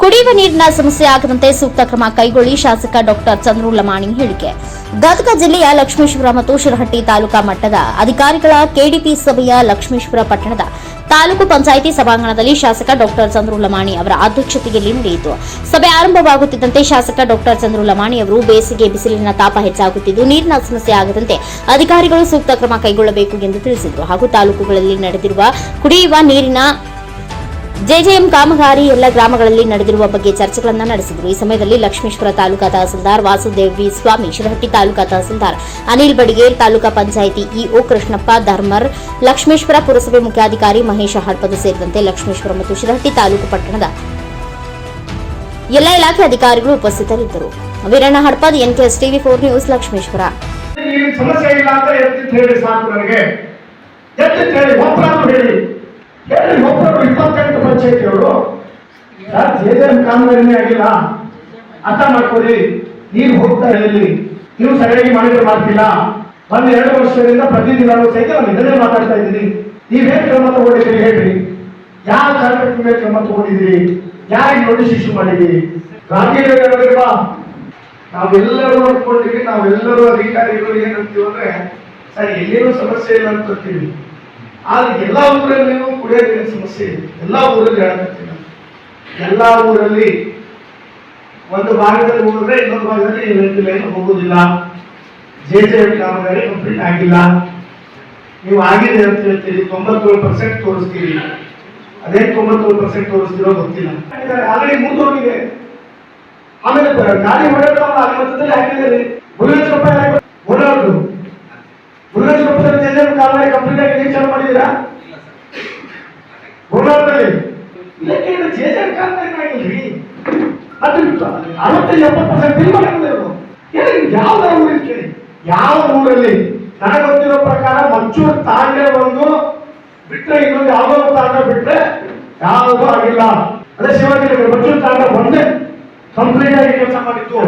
ಕುಡಿಯುವ ನೀರಿನ ಸಮಸ್ಯೆ ಆಗದಂತೆ ಸೂಕ್ತ ಕ್ರಮ ಕೈಗೊಳ್ಳಿ. ಶಾಸಕ ಡಾಕ್ಟರ್ ಚಂದ್ರು ಲಮಾಣಿ ಹೇಳಿಕೆ. ಗದಗ ಜಿಲ್ಲೆಯ ಲಕ್ಷ್ಮೇಶ್ವರ ಮತ್ತು ಶಿರಹಟ್ಟಿ ತಾಲೂಕಾ ಮಟ್ಟದ ಅಧಿಕಾರಿಗಳ ಕೆಡಿಪಿ ಸಭೆಯ ಲಕ್ಷ್ಮೇಶ್ವರ ಪಟ್ಟಣದ ತಾಲೂಕು ಪಂಚಾಯಿತಿ ಸಭಾಂಗಣದಲ್ಲಿ ಶಾಸಕ ಡಾಕ್ಟರ್ ಚಂದ್ರು ಲಮಾಣಿ ಅವರ ಅಧ್ಯಕ್ಷತೆಯಲ್ಲಿ ನಡೆಯಿತು. ಸಭೆ ಆರಂಭವಾಗುತ್ತಿದ್ದಂತೆ ಶಾಸಕ ಡಾಕ್ಟರ್ ಚಂದ್ರು ಲಮಾಣಿ ಅವರು ಬೇಸಿಗೆ ಬಿಸಿಲಿನ ತಾಪ ಹೆಚ್ಚಾಗುತ್ತಿದ್ದು, ನೀರಿನ ಸಮಸ್ಯೆ ಆಗದಂತೆ ಅಧಿಕಾರಿಗಳು ಸೂಕ್ತ ಕ್ರಮ ಕೈಗೊಳ್ಳಬೇಕು ಎಂದು ತಿಳಿಸಿದರು. ಹಾಗೂ ತಾಲೂಕುಗಳಲ್ಲಿ ನಡೆದಿರುವ ಕುಡಿಯುವ ನೀರಿನ ಜೆಜೆಎಂ ಕಾಮಗಾರಿ ಎಲ್ಲ ಗ್ರಾಮಗಳಲ್ಲಿ ನಡೆದಿರುವ ಬಗ್ಗೆ ಚರ್ಚೆಗಳನ್ನು ನಡೆಸಿದರು. ಈ ಸಮಯದಲ್ಲಿ ಲಕ್ಷ್ಮೇಶ್ವರ ತಾಲೂಕಾ ತಹಸೀಲ್ದಾರ್ ವಾಸುದೇವಿ ಸ್ವಾಮಿ, ಶಿರಹಟ್ಟಿ ತಾಲೂಕಾ ತಹಸೀಲ್ದಾರ್ ಅನಿಲ್ ಬಡಿಗೇರ್ ತಾಲೂಕಾ ಪಂಚಾಯಿತಿ ಇಒ ಕೃಷ್ಣಪ್ಪ, ಧರ್ಮರ್, ಲಕ್ಷ್ಮೇಶ್ವರ ಪುರಸಭೆ ಮುಖ್ಯಾಧಿಕಾರಿ ಮಹೇಶ ಹಡ್ಪದ ಸೇರಿದಂತೆ ಲಕ್ಷ್ಮೇಶ್ವರ ಮತ್ತು ಶಿರಹಟ್ಟಿ ತಾಲೂಕು ಪಟ್ಟಣದ ಎಲ್ಲ ಇಲಾಖೆ ಅಧಿಕಾರಿಗಳು ಉಪಸ್ಥಿತರಿದ್ದರು. Veeranna Hadpad NKS TV four news, Lakshmeshwar. ಹೇಳಿ ಹೇಳಿ ಒಬ್ಬರಾದ್ರು ಹೇಳಿ ಸರ್ ಒಬ್ಬರು ಇಪ್ಪತ್ತೆಂಟು ಪಂಚಾಯತಿಯವರು ಕಾಮಗಾರಿನೇ ಆಗಿಲ್ಲ. ಅರ್ಥ ಮಾಡ್ಕೊಳ್ಳಿ. ನೀರು ಹೋಗ್ತಾ ಇಲ್ಲಿ ನೀವು ಸರಿಯಾಗಿ ಮಾಡಿದ್ರೆ ಮಾಡ್ತಿಲ್ಲ ಒಂದ್ ಎರಡು ವರ್ಷದಿಂದ ಪ್ರತಿದಿನ ಸಹಿತ ನಾನು ಇದನ್ನೇ ಮಾತಾಡ್ತಾ ಇದ್ದೀನಿ. ನೀವೇನ್ ಕ್ರಮ ತಗೊಂಡಿದ್ದೀರಿ ಹೇಳ್ರಿ. ಯಾವ ಕಾರ್ಯಕ್ರಮ ಕ್ರಮ ತಗೊಂಡಿದ್ದೀರಿ? ಯಾರಿಗೆ ನೋಟಿಸ್ ಇಶ್ಯೂ ಮಾಡಿದ್ದೀರಿ? ರಾಜಕೀಯ ನಾವೆಲ್ಲರೂ ನೋಡ್ಕೊಂಡಿವಿ ನಾವೆಲ್ಲರೂ ಅಧಿಕಾರಿಗಳು ಏನಂತೀವಿ ಅಂದ್ರೆ, ಸರ್ ಎಲ್ಲಿನೂ ಸಮಸ್ಯೆ ಇಲ್ಲ ಅಂತ ಅಂತೀವಿ. ಆದ್ರೆ ಎಲ್ಲ ಊರಲ್ಲಿಯೂ ಕುಡಿಯೋ ಸಮಸ್ಯೆ ಎಲ್ಲಾ ಊರಲ್ಲಿ ಹೇಳಕತ್ತೀನಿ ಎಲ್ಲ ಊರಲ್ಲಿ ಒಂದು ಭಾಗದಲ್ಲಿ ಹೋದ್ರೆ ಇನ್ನೊಂದು ಭಾಗದಲ್ಲಿ ಎಲೆಕ್ಟ್ರಿಕ್ ಲೈನ್ ಹೋಗುದಿಲ್ಲ. ಜೆ ಜೆ ಕಾಮಗಾರಿ ಕಂಪ್ಲೀಟ್ ಆಗಿಲ್ಲ. ನೀವು ಆಗಿದೆ ಅಂತ ಹೇಳ್ತೀರಿ, ತೊಂಬತ್ತೇಳು ಪರ್ಸೆಂಟ್ ತೋರಿಸ್ತೀರಿ. ಅದೇ ತೊಂಬತ್ತೇಳು ಪರ್ಸೆಂಟ್ ತೋರಿಸ್ತಿರೋ ಗೊತ್ತಿಲ್ಲ. ಆಲ್ರೆಡಿ ಮುಂದೋಗಿದೆ. ಆಮೇಲೆ ಗಾಡಿ ಹೊಡೆದಲ್ಲಿ ಅಲ್ಲಿ ಮಧ್ಯದಲ್ಲಿ ಹಾಕಿದ್ದೀರಿ ರೂಪಾಯಿ ಓಡಾಡುದು ಮುರುಗೇಶ್ ರೂಪಾಯಿ ಕಾಲದಲ್ಲಿ ಕಂಪ್ಲೀಟ್ ಆಗಿ ಚಾಲು ಓಡಾಡದಲ್ಲಿ ಇದಕ್ಕೆ ಇದು ಜೆ ಜೆ ಕಾಲದಲ್ಲಿ ಆಗಿಲ್ರಿ ಅದು ಅರವತ್ತೈದು ಎಪ್ಪತ್ತು ಪರ್ಸೆಂಟ್ ಮಾಡಿದ್ರು ಯಾವ ಊರಲ್ಲಿ ಕೇಳಿ? ಯಾವ ಊರಲ್ಲಿ? ನನಗೆ ಗೊತ್ತಿರೋ ಪ್ರಕಾರ ಮಚ್ಚೂರ್ ತಾಂಡೆ ಒಂದು ಬಿಟ್ಟರೆ ಇನ್ನೊಂದು ಯಾವುದೋ ತಾಂಡ ಬಿಟ್ರೆ ಯಾವುದೂ ಆಗಿಲ್ಲ. ಅದೇ ಶಿವಗಿರಿ ಮಚ್ಚೂರ್ ತಾಂಡ ಒಂದೇ ಕಂಪ್ಲೀಟ್ ಆಗಿ ಕೆಲಸ ಮಾಡಿತ್ತು.